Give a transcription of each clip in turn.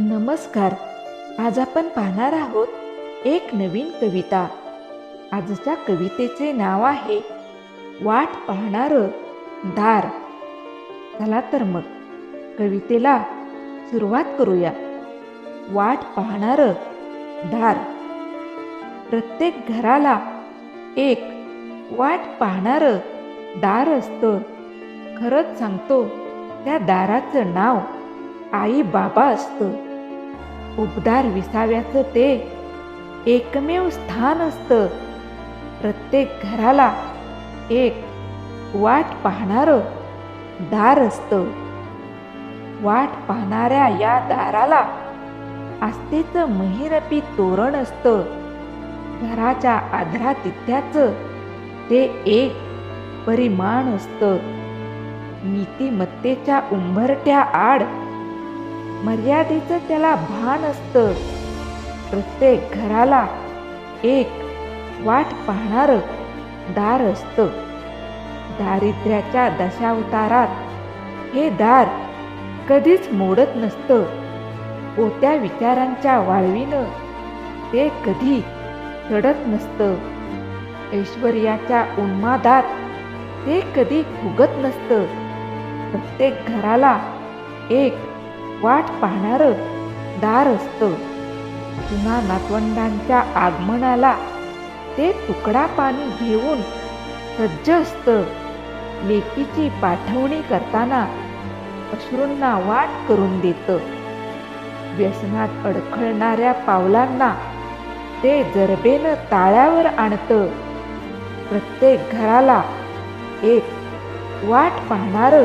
नमस्कार. आज आपण पाहणार आहोत एक नवीन कविता. आजच्या कवितेचे नाव आहे वाट पाहणार दार. चला तर मग कवितेला सुरुवात करूया. वाट पाहणार दार. प्रत्येक घराला एक वाट पाहणार दार असतं. खरंच सांगतो त्या दाराचं नाव आई बाबा असतं. उबदार विसाव्याचं ते एकमेव स्थान असतं. प्रत्येक घराला एक वाट पाहणारं दार असतं. वाट पाहणाऱ्या या दाराला आस्थेचं महिरपी तोरण असतं. घराच्या आधरा तिथ्याचं ते एक परिमाण असतं. नीतिमत्तेच्या उंबरट्या आड मर्यादेचं त्याला भान असतं. प्रत्येक घराला एक वाट पाहणार दार असतं. दारिद्र्याच्या दशावतारात हे दार कधीच मोडत नसतं. कोत्या विचारांच्या वाळवीनं ते कधी चढत नसतं. ऐश्वर्याच्या उन्मादात ते कधी फुगत नसतं. प्रत्येक घराला एक वाट पाहणार दार असतं. पुन्हा नातवंडांच्या आगमनाला ते तुकडा पाणी घेऊन सज्ज असतं. लेकीची पाठवणी करताना अश्रूंना वाट करून देतं. व्यसनात अडखळणाऱ्या पावलांना ते जरबेनं ताळ्यावर आणतं. प्रत्येक घराला एक वाट पाहणार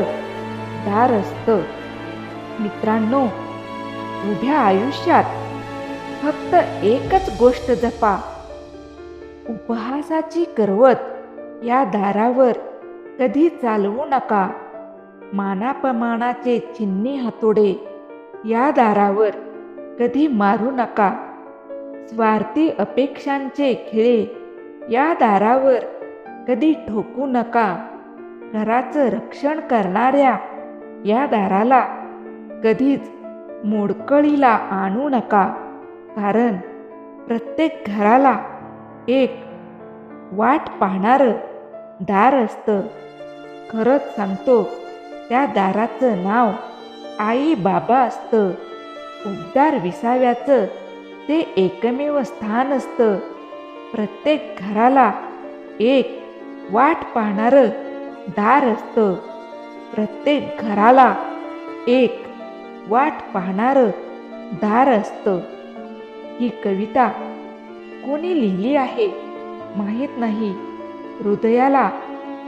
दार असतं. मित्रांनो उभ्या आयुष्यात फक्त एकच गोष्ट जपा. उपहासाची करवत या दारावर कधी चालवू नका. मानापमानाचे चिन्नी हातोडे या दारावर कधी मारू नका. स्वार्थी अपेक्षांचे खिळे या दारावर कधी ठोकू नका. घराचं रक्षण करणाऱ्या या दाराला कधीच मोडकळीला आणू नका. कारण प्रत्येक घराला एक वाट पाहणारं दार असतं. खरंच सांगतो त्या दाराचं नाव आई बाबा असतं. उबदार विसाव्याचं ते एकमेव स्थान असतं. प्रत्येक घराला एक वाट पाहणारं दार असतं. प्रत्येक घराला एक वाट पाहणारं दार असतं. ही कविता कोणी लिहिली आहे माहीत नाही. हृदयाला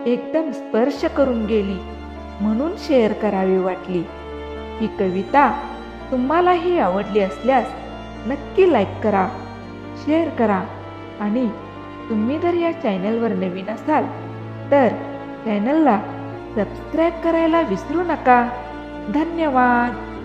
एकदम स्पर्श करून गेली म्हणून शेअर करावी वाटली. ही कविता तुम्हालाही आवडली असल्यास नक्की लाईक करा शेअर करा आणि तुम्ही जर या चॅनलवर नवीन असाल तर चॅनलला सबस्क्राईब करायला विसरू नका. धन्यवाद.